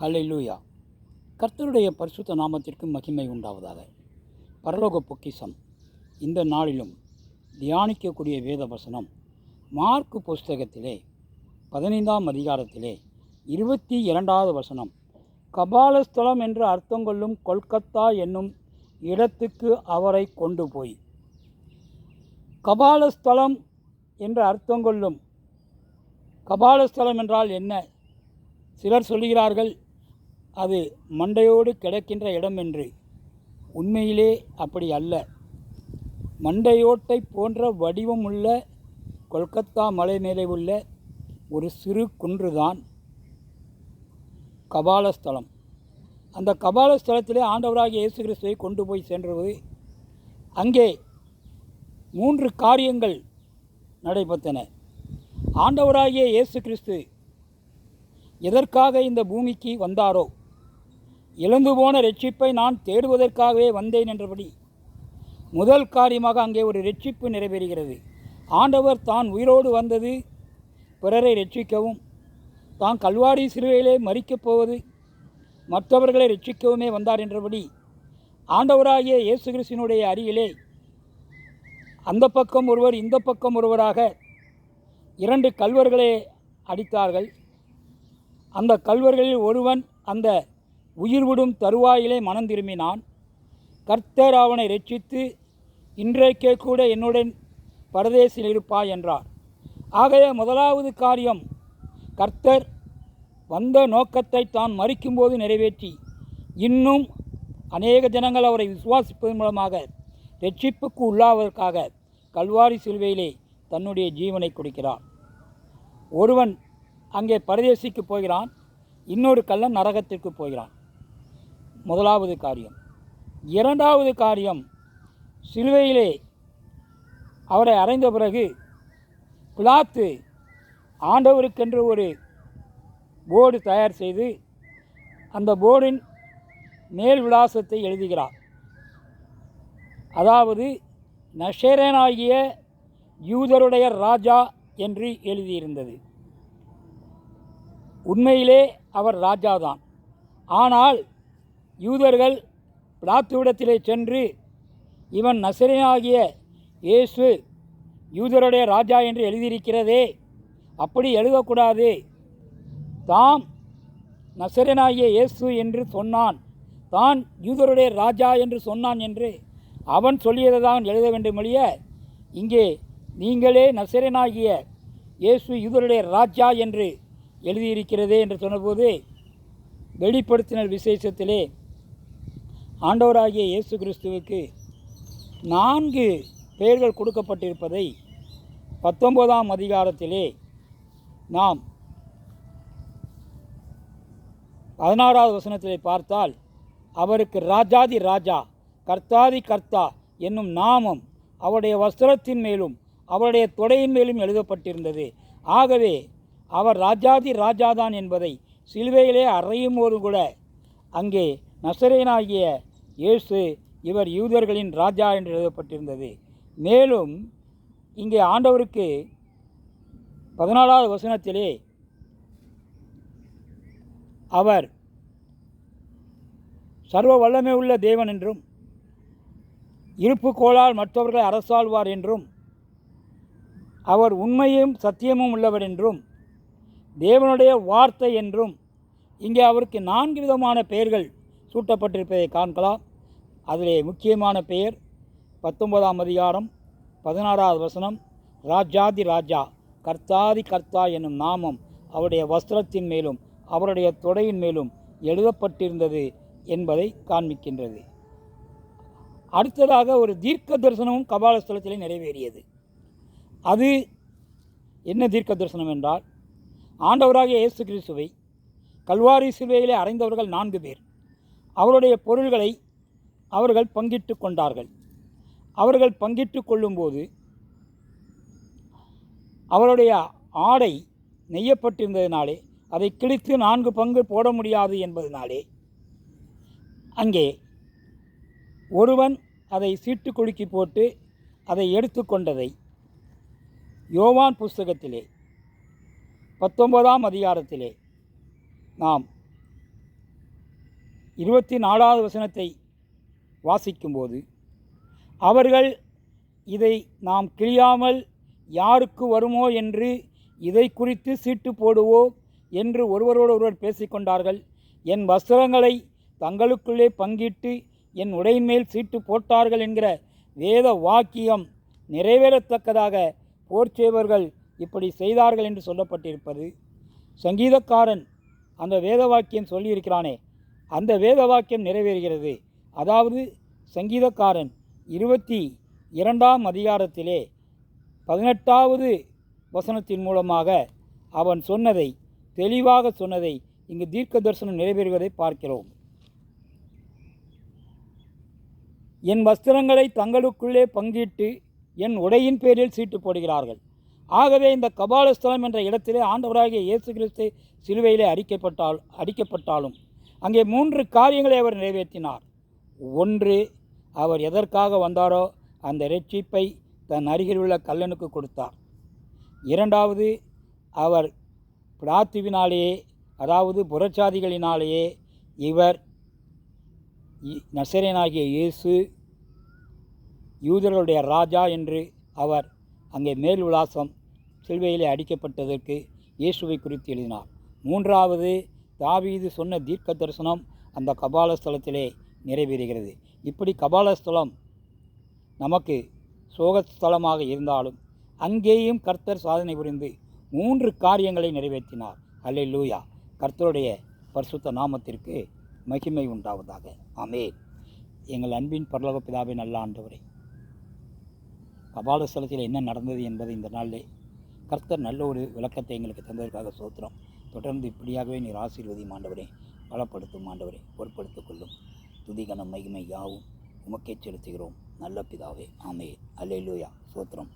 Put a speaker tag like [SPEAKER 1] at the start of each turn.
[SPEAKER 1] ஹalleluya கர்த்தருடைய பரிசுத்த நாமத்திற்கு மகிமை உண்டாவதாக. பரலோக பொக்கிஷம். இந்த நாளிலும் தியானிக்கக்கூடிய வேத வசனம் மார்க்கு புஸ்தகத்திலே பதினைந்தாம் அதிகாரத்திலே இருபத்தி இரண்டாவது வசனம். கபாலஸ்தலம் என்று அர்த்தம் கொள்ளும் கொல்கத்தா என்னும் இடத்துக்கு அவரை கொண்டு போய் கபாலஸ்தலம் என்று அர்த்தம் கொள்ளும். கபாலஸ்தலம் என்றால் என்ன? சிலர் சொல்லுகிறார்கள் அது மண்டையோடு கிடக்கின்ற இடம் என்று உண்மையிலே அப்படி அல்ல. மண்டையோட்டை போன்ற வடிவம் உள்ள கொல்கத்தா மலை மேலே உள்ள ஒரு சிறு குன்றுதான் கபாலஸ்தலம். அந்த கபாலஸ்தலத்திலே ஆண்டவராகிய இயேசு கிறிஸ்துவை கொண்டு போய் சென்றது அங்கே மூன்று காரியங்கள் நடைபெற்றன. ஆண்டவராகிய இயேசு கிறிஸ்து எதற்காக இந்த பூமிக்கு வந்தாரோ இழந்து போன ரட்சிப்பை நான் தேடுவதற்காகவே வந்தேன் என்றபடி முதல் காரியமாக அங்கே ஒரு ரட்சிப்பு நிறைவேறுகிறது. ஆண்டவர் தான் உயிரோடு வந்தது பிறரை ரட்சிக்கவும் தான் கல்வாரி சிறுவையிலே மறிக்கப் போவது மற்றவர்களை ரட்சிக்கவுமே வந்தார் என்றபடி ஆண்டவராகிய இயேசு கிறிஸ்தினுடைய அருகிலே அந்த பக்கம் ஒருவர் இந்த பக்கம் ஒருவராக இரண்டு கல்வர்களை அடித்தார்கள். அந்த கல்வர்களில் ஒருவன் அந்த உயிர் விடும் தருவாயிலே மனம் திரும்பினான். கர்த்தர் அவனை ரட்சித்து இன்றைக்கே கூட என்னுடன் பரதேசில் இருப்பாய் என்றார். ஆகைய முதலாவது காரியம் கர்த்தர் வந்த நோக்கத்தை தான் மறிக்கும்போது நிறைவேற்றி இன்னும் அநேக ஜனங்கள் அவரை விசுவாசிப்பதன் மூலமாக ரட்சிப்புக்கு உள்ளாவதற்காக கல்வாரி சிலுவையிலே தன்னுடைய ஜீவனை கொடுக்கிறார். ஒருவன் அங்கே பரதேசிக்கு போகிறான் இன்னொரு கள்ளன் நரகத்திற்கு போகிறான். முதலாவது காரியம். இரண்டாவது காரியம் சிலுவையிலே அவரை அறைந்த பிறகு பிளாத்து ஆண்டவருக்கென்று ஒரு போர்டு தயார் செய்து அந்த போர்டின் மேல் விலாசத்தை எழுதுகிறார். அதாவது நஷேரனாகிய யூதருடைய ராஜா என்று எழுதியிருந்தது. உண்மையிலே அவர் ராஜாதான். ஆனால் யூதர்கள் பிளாத்துவிடத்திலே சென்று இவன் நசரனாகிய இயேசு யூதருடைய ராஜா என்று எழுதியிருக்கிறதே அப்படி எழுதக்கூடாது. தாம் நசரனாகிய இயேசு என்று சொன்னான். தான் யூதருடைய ராஜா என்று சொன்னான் என்று அவன் சொல்லியதை தான் எழுத வேண்டுமொழிய இங்கே நீங்களே நசரனாகிய இயேசு யூதருடைய ராஜா என்று எழுதியிருக்கிறதே என்று சொன்னபோது வெளிப்படுத்தினர் விசேஷத்திலே ஆண்டவராகிய இயேசு கிறிஸ்துவுக்கு நான்கு பெயர்கள் கொடுக்கப்பட்டிருப்பதை பத்தொன்பதாம் அதிகாரத்திலே நாம் பதினாறாவது வசனத்திலே பார்த்தால் அவருக்கு ராஜாதி ராஜா கர்த்தாதி கர்த்தா என்னும் நாமம் அவருடைய வஸ்திரத்தின் மேலும் அவருடைய தொடையின் மேலும் எழுதப்பட்டிருந்தது. ஆகவே அவர் ராஜாதி ராஜாதான் என்பதை சிலுவையிலே அறையும் போது கூட அங்கே நசரேனாகிய இயேசு இவர் யூதர்களின் ராஜா என்று எழுதப்பட்டிருந்தது. மேலும் இங்கே ஆண்டவருக்கு பதினாலாவது வசனத்திலே அவர் சர்வ வல்லமை உள்ள தேவன் என்றும் இருப்பு கோளால் மற்றவர்களை அரசாழ்வார் என்றும் அவர் உண்மையும் சத்தியமும் உள்ளவர் என்றும் தேவனுடைய வார்த்தை என்றும் இங்கே அவருக்கு நான்கு விதமான பெயர்கள் சூட்டப்பட்டிருப்பதை காண்கலாம். அதிலே முக்கியமான பெயர் பத்தொன்பதாம் அதிகாரம் பதினாறாவது வசனம் ராஜாதி ராஜா கர்த்தாதி கர்த்தா என்னும் நாமம் அவருடைய வஸ்திரத்தின் மேலும் அவருடைய தொடையின் மேலும் எழுதப்பட்டிருந்தது என்பதை காண்பிக்கின்றது. அடுத்ததாக ஒரு தீர்க்க தரிசனமும் கபாலஸ்தலத்திலே நிறைவேறியது. அது என்ன தீர்க்க தரிசனம் என்றால் ஆண்டவராக இயேசு கிறிஸ்துவை கல்வாரி சிலுவையிலே அறைந்தவர்கள் நான்கு பேர். அவருடைய பொருள்களை அவர்கள் பங்கிட்டு கொண்டார்கள். அவர்கள் பங்கிட்டு கொள்ளும்போது அவருடைய ஆடை நெய்யப்பட்டிருந்ததினாலே அதை கிழித்து நான்கு பங்கு போட முடியாது என்பதனாலே அங்கே ஒருவன் அதை சீட்டு குலுக்கி போட்டு அதை எடுத்துக்கொண்டதை யோவான் புஸ்தகத்திலே பத்தொன்பதாம் அதிகாரத்திலே நாம் இருபத்தி நாலாவது வசனத்தை வாசிக்கும்போது அவர்கள் இதை நாம் கிழியாமல் யாருக்கு வருமோ என்று இதை குறித்து சீட்டு போடுவோம் என்று ஒருவரோடு ஒருவர் பேசிக்கொண்டார்கள் என் வஸ்திரங்களை தங்களுக்குள்ளே பங்கிட்டு என் உடையின் மேல் சீட்டு போட்டார்கள் என்கிற வேத வாக்கியம் நிறைவேறத்தக்கதாக போர் செய்வர்கள் இப்படி செய்தார்கள் என்று சொல்லப்பட்டிருப்பது. சங்கீதக்காரன் அந்த வேத வாக்கியம் சொல்லியிருக்கிறானே அந்த வேத வாக்கியம் நிறைவேறுகிறது. அதாவது சங்கீதக்காரன் இருபத்தி இரண்டாம் அதிகாரத்திலே பதினெட்டாவது வசனத்தின் மூலமாக அவன் சொன்னதை தெளிவாக சொன்னதை இங்கு தீர்க்க தரிசனம் நிறைவேறுவதை பார்க்கிறோம். என் வஸ்திரங்களை தங்களுக்குள்ளே பங்கிட்டு என் உடையின் பேரில் சீட்டு போடுகிறார்கள். ஆகவே இந்த கபாலஸ்தலம் என்ற இடத்திலே ஆண்டவராகிய இயேசு கிறிஸ்து சிலுவையிலே அடிக்கப்பட்டால் அடிக்கப்பட்டாலும் அங்கே மூன்று காரியங்களை அவர் நிறைவேற்றினார். ஒன்று அவர் எதற்காக வந்தாரோ அந்த ரட்சிப்பை தன் அருகில் உள்ள கல்லனுக்கு கொடுத்தார். இரண்டாவது அவர் பிராத்துவினாலேயே அதாவது புறச்சாதிகளினாலேயே இவர் இ- நசரேனாகிய இயேசு யூதர்களுடைய ராஜா என்று அவர் அங்கே மேல் விலாசம் சிலுவையிலே அடிக்கப்பட்டதற்கு இயேசுவை குறித்து எழுதினார். மூன்றாவது தாவீது சொன்ன தீர்க்க தரிசனம் அந்த கபாலஸ்தலத்திலே நிறைவேறுகிறது. இப்படி கபாலஸ்தலம் நமக்கு சோகஸ்தலமாக இருந்தாலும் அங்கேயும் கர்த்தர் சாதனை புரிந்து மூன்று காரியங்களை நிறைவேற்றினார். அல்லேலூயா கர்த்தருடைய பரிசுத்த நாமத்திற்கு மகிமை உண்டாவதாக. ஆமே எங்கள் அன்பின் பரலோக பிதாவை நல்ல ஆண்டவரை. கபாலஸ்தலத்தில் என்ன நடந்தது என்பது இந்த நாளிலே கர்த்தர் நல்ல ஒரு விளக்கத்தை எங்களுக்கு தந்ததற்காக சோத்திரம் தொடர்ந்து இப்படியாகவே நீர் ஆசீர்வதி மாண்டவரே பலப்படுத்தும் மாண்டவரே பொருட்படுத்திக் கொள்ளும். துதிகன மகிமை யாவும் உமக்கே செலுத்துகிறோம். நல்ல பிதாவே ஆமே அல்லேலூயா. சோத்திரம்